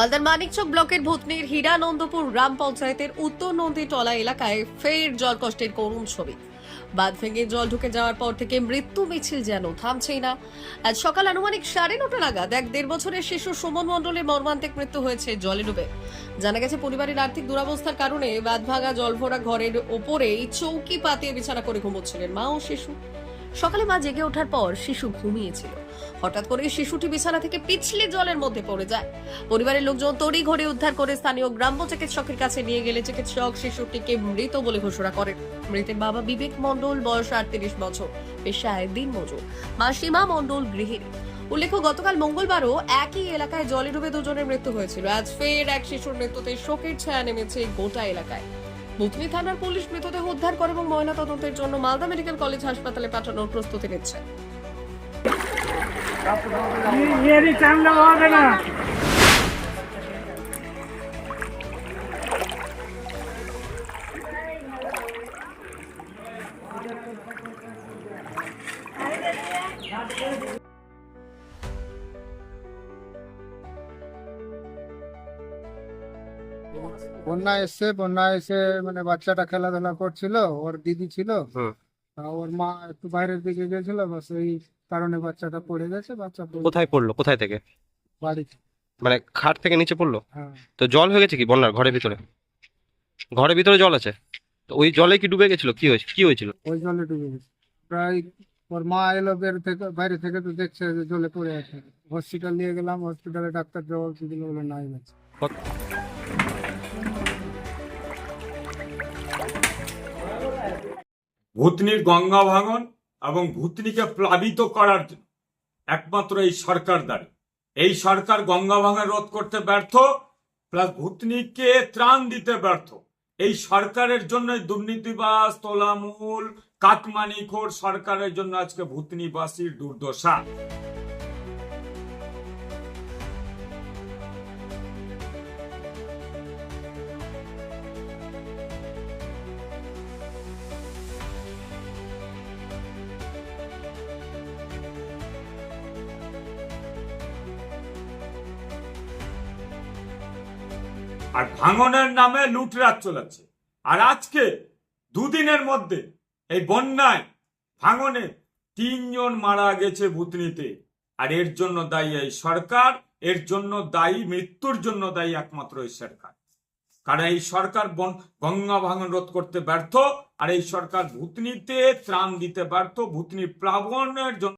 মালদার মানিকচক ব্লকের ভূতনির হীরানন্দপুর গ্রাম পঞ্চায়েতের উত্তর নন্দীটলা এলাকায় ফের জলকষ্টের করুণ ছবি। বাঁধ ভেঙে জল ঢুকে যাওয়ার পর থেকে মৃত্যু মিছিল যেন থামছেই না। আজ সকাল আনুমানিক সাড়ে নটা নাগাদ এক দেড় বছরের শিশু সুমন মণ্ডলের মর্মান্তিক মৃত্যু হয়েছে জলে ডুবে। জানা গেছে, পরিবারের আর্থিক দুরবস্থার কারণে বাঁধ ভাঙা জলভরা ঘরের ওপরেই চৌকি পাতিয়ে বিছানা করে ঘুমোচ্ছিলেন মা ও শিশু। সকালে মা জেগে ওঠার পর শিশু ঘুমিয়েছিল। হঠাৎ করে শিশুটি বিছানা থেকে পিছলে জলের মধ্যে পড়ে যায়। পরিবারের লোকজন তড়ি ঘড়ি উদ্ধার করে স্থানীয় গ্রাম্য চিকিৎসকের কাছে নিয়ে গেলে চিকিৎসক শিশুটিকে মৃত বলে ঘোষণা করেন। মৃতের বাবা বিবেক মণ্ডল, বয়স আটত্রিশ বছর। পেশায় দিন মজুর মা সীমা মণ্ডল গৃহিণী। উল্লেখ্য, গতকাল মঙ্গলবারও একই এলাকায় জলে ডুবে দুজনের মৃত্যু হয়েছিল। আজ ফের এক শিশুর মৃত্যুতে শোকের ছায়া নেমেছে গোটা এলাকায়। বুথনি থানার পুলিশ মৃতদেহ উদ্ধার করে এবং ময়না তদন্তের জন্য মালদা মেডিকেল কলেজ হাসপাতালে পাঠানোর প্রস্তুতি নিচ্ছে। বন্যা এসছে বন্যা এসে মানে বাচ্চাটা খেলাধুলা করছিল ওর দিদি ছিল। ওর মা একটু বাইরের দিকে গেছিল বাস এই কারণে বাচ্চাটা পড়ে গেছে বাচ্চা কোথায় পড়ল? কোথায় থেকে? বাড়ি। মানে খাট থেকে নিচে পড়ল? হ্যাঁ। তো জল হয়ে গেছে কি বন্যার ঘরের ভিতরে? ঘরের ভিতরে জল আছে? তো ওই জলে কি ডুবে গেছিল? কি হয়েছে? কি হয়েছিল? ওই জলে ডুবে গেছে। প্রায় ওর মা এলো বের থেকে বাইরে থেকে তো দেখছে যে জলে পড়ে আছে। হসপিটাল নিয়ে গেলাম হসপিটালে ডাক্তার জবাব দিল বলে নাই গেছে ভূতনির গঙ্গা ভাঙন এবং ভূতনিকে প্লাবিত করার জন্য একমাত্র এই সরকার দাঁড়ি। এই সরকার গঙ্গা ভাঙন রোধ করতে ব্যর্থ, প্লাস ভূতনিকে ত্রাণ দিতে ব্যর্থ। এই সরকারের জন্য দুর্নীতিবাস তোলামূল কাকমানিখোর সরকারের জন্য আজকে ভূতনিবাসীর দুর্দশা। আর ভাঙনের নামে লুটরাজ চলেছে। আর আজকে দুদিনের মধ্যে এই বন্যায় ভাঙনে তিনজন মারা গেছে ভূতনিতে। আর এর জন্য দায়ী এই সরকার, এর জন্য দায়ী, মৃত্যুর জন্য দায়ী একমাত্র এই সরকার। কারণ এই সরকার গঙ্গা ভাঙন রোধ করতে ব্যর্থ, আর এই সরকার ভূতনিতে ত্রাণ দিতে ব্যর্থ, ভূতনি প্লাবনের জন্য